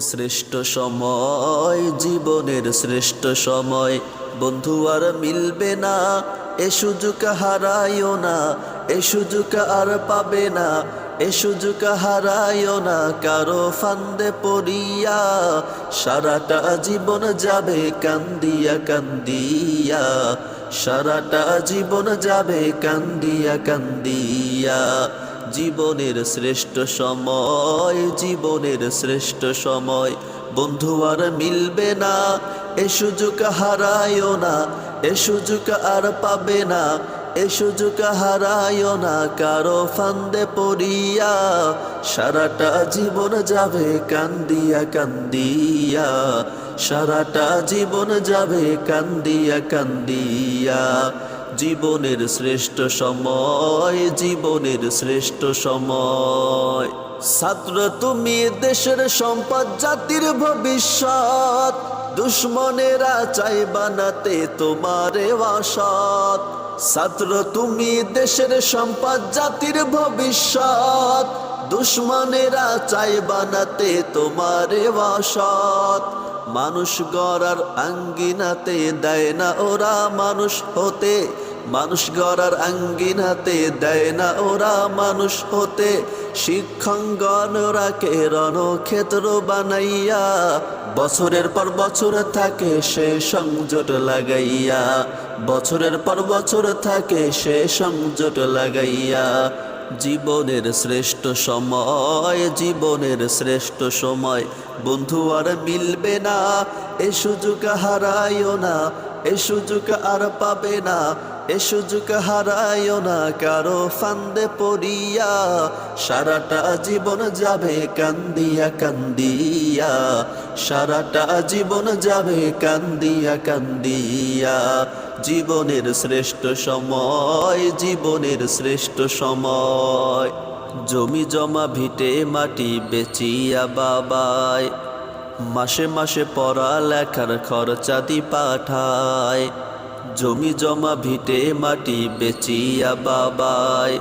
শ্রেষ্ঠ সময়, জীবনের শ্রেষ্ঠ সময়। বন্ধু আর মিলবে না, এ সুযোগ হারাইও না, এ সুযোগ আর পাবে না, এ সুযোগ হারাইও না। কারও ফান্দে পড়িয়া সারাটা জীবন যাবে কান্দিয়া কান্দিয়া, সারাটা জীবন যাবে কান্দিয়া কান্দিয়া। জীবনের শ্রেষ্ঠ সময়, জীবনের শ্রেষ্ঠ সময়। বন্ধু আর মিলবে না, এ সুযোগ হারায়ও না, এ সুযোগ আর পাবে না, এ সুযোগ হারায়ও না। কারও ফান্দে পড়িয়া সারাটা জীবন যাবে কান্দিয়া কান্দিয়া, সারাটা জীবন যাবে কান্দিয়া কান্দিয়া। জীবনের শ্রেষ্ঠ সময়, জীবনের শ্রেষ্ঠ সময়। ছাত্র, তুমি দেশের সম্পদ, জাতির ভবিষ্যৎ। দুশ্মনেরা চাই বানাতে তোমারে বাসত ছাত্র, তুমি দেশের সম্পদ, জাতির ভবিষ্যৎ। দুশ্মনেরা চাই বানাতে তোমারে বাসত মানুষ গড়ার আঙ্গিনাতে দেয় না ওরা মানুষ হতে। মানুষ গড়ার আঙ্গিনাতে দেয় না ওরা মানুষ হতে। শিক্ষাঙ্গন রাকে রণক্ষেত্র বানাইয়া। বছরের পর বছর থাকে সে সংযোট লাগাইয়া। বছরের পর বছর থাকে সে সংযোট লাগাইয়া। জীবনের শ্রেষ্ঠ সময় জীবনের শ্রেষ্ঠ সময় বন্ধু আর মিলবে না। এ সুযোগ হারাইও না, এ সুযোগ আর পাবে না, এ সুযোগ হারাইও না, কারও ফান্দে পড়িয়া সারাটা জীবন যাবে কান্দিয়া কান্দিয়া, সারাটা জীবন যাবে কান্দিয়া কান্দিয়া। জীবনের শ্রেষ্ঠ সময়, জীবনের শ্রেষ্ঠ সময়। জমি জমা ভিটে মাটি বেচিয়া বাবায়। মাসে মাসে পড়া লেখার খরচাদি পাঠায়। জমি জমা ভিটে মাটি বেচিয়া বাবায়।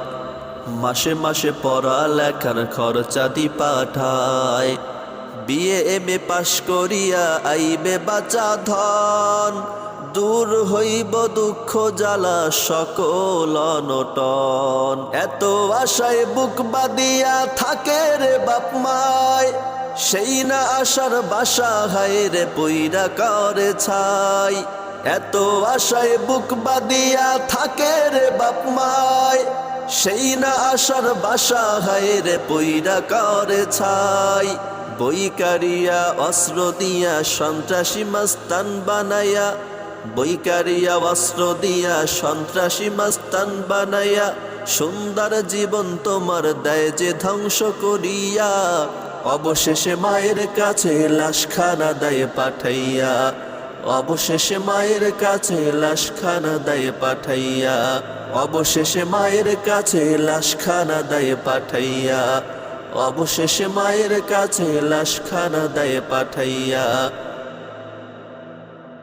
মাসে মাসে পড়া লেখার খরচাদি পাঠায়। বিয়ে এম এ পাশ করিয়া আইবে বাঁচা ধন। দূর হইব দুঃখ জ্বালা সকল অনটন। এত আশায় বুক বাদিয়া থাকে রে বাপ মায়। সেই না আশার বাসা হায় রে পইরা করে ছাই। এত আশায় বুক বাদিয়া থাকে রে বাপ মায় সেই না আশার বাসা হায় রে পইরা করে ছাই। বইকারিয়া অস্ত্র দিয়া সন্ত্রাসী মাস্তান বানায়া বইকারিয়া অস্ত্র দিয়া সন্ত্রাসী মাস্তান বানায়া সুন্দর জীবন তোমার দেয় যে ধ্বংস করিয়া, অবশেষে মায়ের কাছে লাশখানা দেয় পাঠাইয়া, অবশেষে মায়ের কাছে লাশখানা দেয় পাঠাইয়া, অবশেষে মায়ের কাছে লাশখানা দেয় পাঠাইয়া, অবশেষে মায়ের কাছে লাশখানা দেয় পাঠাইয়া।